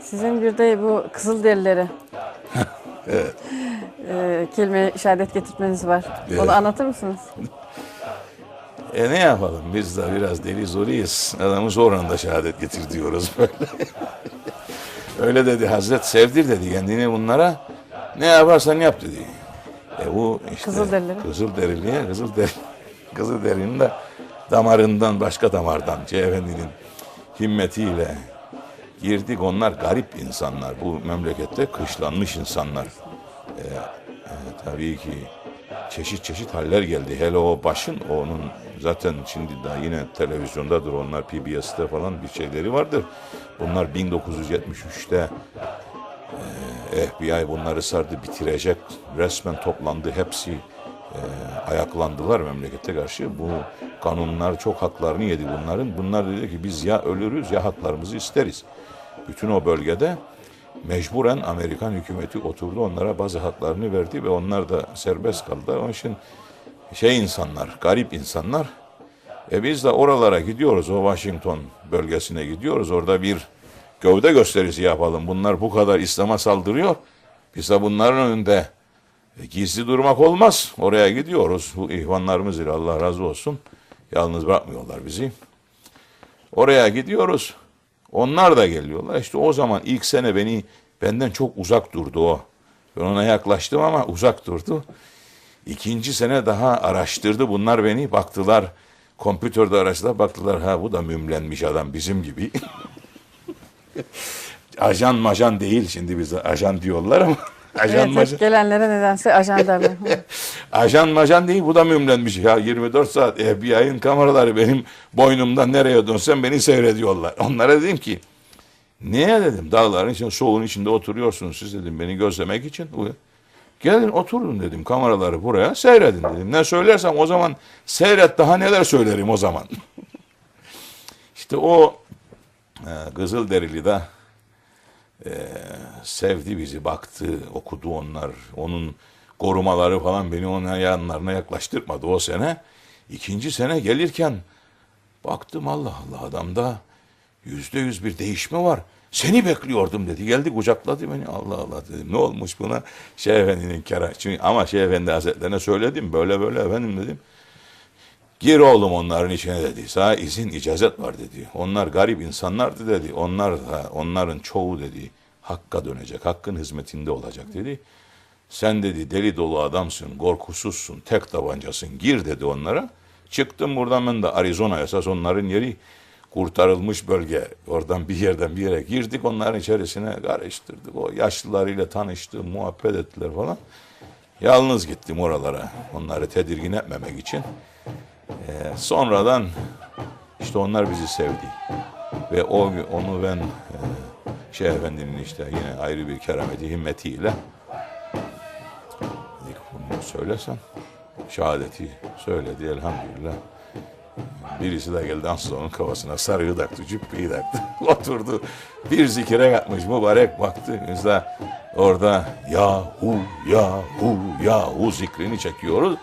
Sizin bir de bu Kızılderilileri Evet. e, kelime şehadet getirtmeniz var. Evet. Onu anlatır mısınız? E ne yapalım biz de biraz deli zoruyuz. Adamı zorla şehadet getir diyoruz böyle. Öyle dedi Hazret sevdir dedi kendini bunlara. Ne yaparsan yap dedi. Bu işte Kızılderili. Kızılderiliye Kızılder Kızılderinin de damarından başka damardan Efendi'nin himmetiyle girdik. Onlar garip insanlar. Bu memlekette kışlanmış insanlar. E, e, tabii ki çeşit çeşit haller geldi. Hele o başın onun zaten şimdi daha yine televizyondadır onlar PBS'te falan bir şeyleri vardır. Bunlar 1973'te e, FBI bunları sardı bitirecek. Resmen toplandı hepsi e, ayaklandılar memlekete karşı. Bu kanunlar çok haklarını yedi bunların. Bunlar dedi ki biz ya ölürüz ya haklarımızı isteriz. Bütün o bölgede mecburen Amerikan hükümeti oturdu onlara bazı haklarını verdi ve onlar da serbest kaldılar. Onun için şey insanlar, garip insanlar. E biz de oralara gidiyoruz, o Washington bölgesine gidiyoruz. Orada bir gövde gösterisi yapalım. Bunlar bu kadar İslam'a saldırıyor. Biz de bunların önünde e, gizli durmak olmaz. Oraya gidiyoruz. Bu ihvanlarımız ile Allah razı olsun. Yalnız bırakmıyorlar bizi. Oraya gidiyoruz. Onlar da geliyorlar. İşte o zaman ilk sene beni benden çok uzak durdu o. Ben ona yaklaştım ama uzak durdu. İkinci sene daha araştırdı. Bunlar beni baktılar. Kompütörde araştırdılar. Baktılar ha bu da mümlenmiş adam bizim gibi. ajan majan değil şimdi bize ajan diyorlar ama. Ajan evet, majan. gelenlere nedense ajan derler. Ajan majan değil bu da mümlenmiş ya 24 saat FBI'nin kameraları benim boynumdan nereye dönsem beni seyrediyorlar. Onlara dedim ki niye dedim dağların içinde soğuğun içinde oturuyorsunuz siz dedim beni gözlemek için. Gelin oturun dedim kameraları buraya seyredin dedim. Ne söylersem o zaman seyret daha neler söylerim o zaman. işte o e, Kızılderili de e, sevdi bizi, baktı, okudu onlar. Onun korumaları falan beni onun yanlarına yaklaştırmadı o sene. İkinci sene gelirken baktım Allah Allah adamda yüzde yüz bir değişme var. Seni bekliyordum dedi. Geldi kucakladı beni. Allah Allah dedim. Ne olmuş buna? Şeyh Efendi'nin kera. Çünkü ama Şeyh Efendi Hazretlerine söyledim. Böyle böyle efendim dedim. Gir oğlum onların içine dedi. Sana izin icazet var dedi. Onlar garip insanlardı dedi. Onlar da onların çoğu dedi. Hakka dönecek. Hakkın hizmetinde olacak dedi. Sen dedi deli dolu adamsın, korkusuzsun, tek tabancasın. Gir dedi onlara. Çıktım buradan ben de Arizona esas onların yeri kurtarılmış bölge. Oradan bir yerden bir yere girdik onların içerisine karıştırdık. O yaşlılarıyla tanıştım, muhabbet ettiler falan. Yalnız gittim oralara onları tedirgin etmemek için. Ee, sonradan işte onlar bizi sevdi. Ve o onu ben e, Şeyh Efendi'nin işte yine ayrı bir kerameti himmetiyle dedik bunu söylesen şehadeti söyledi elhamdülillah. Birisi de geldi ansız onun kafasına sarığı taktı, cübbeyi taktı. Oturdu. Bir zikire katmış mübarek baktı. De orada yahu, yahu, yahu zikrini çekiyoruz.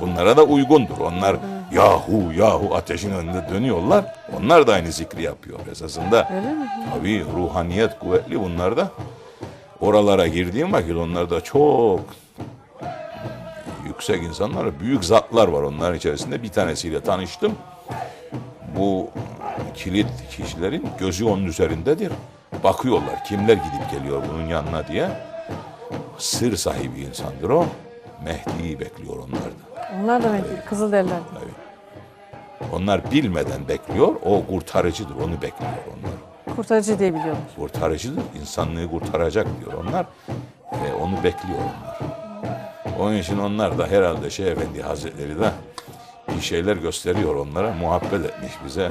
Bunlara da uygundur. Onlar yahu, yahu ateşin önünde dönüyorlar. Onlar da aynı zikri yapıyor esasında. Öyle mi? Tabii ruhaniyet kuvvetli bunlarda. Oralara girdiğim vakit onlarda çok yüksek insanlar, büyük zatlar var onların içerisinde. Bir tanesiyle tanıştım. Bu kilit kişilerin gözü onun üzerindedir. Bakıyorlar kimler gidip geliyor bunun yanına diye. Sır sahibi insandır o. Mehdi'yi bekliyor onlar da. Onlar da Mehdi, Kızılderililer. Onlar bilmeden bekliyor. O kurtarıcıdır. Onu bekliyor onlar. Kurtarıcı diye biliyorlar. kurtarıcıdır. insanlığı kurtaracak diyor onlar. Ve onu bekliyor onlar. Onun için onlar da herhalde Şeyh Efendi Hazretleri de bir şeyler gösteriyor onlara. Muhabbet etmiş bize.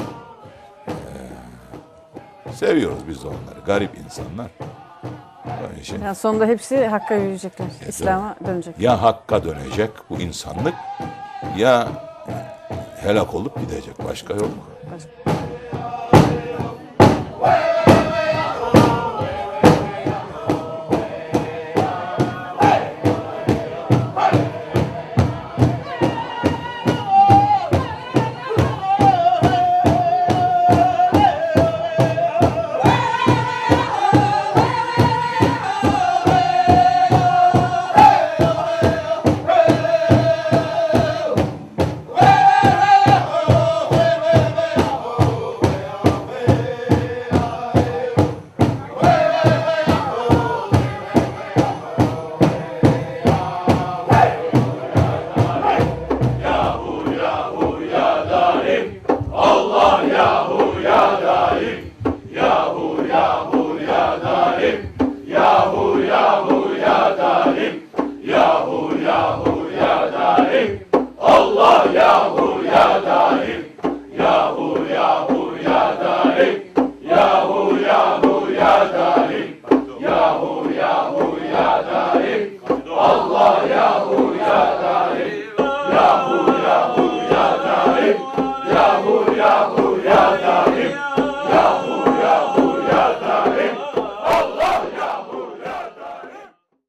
Ee, seviyoruz biz de onları. Garip insanlar. Şey. Yani sonunda hepsi Hakk'a yürüyecekler, evet, İslam'a dönecekler. Ya Hakk'a dönecek bu insanlık ya helak olup gidecek. Başka yok. Başka.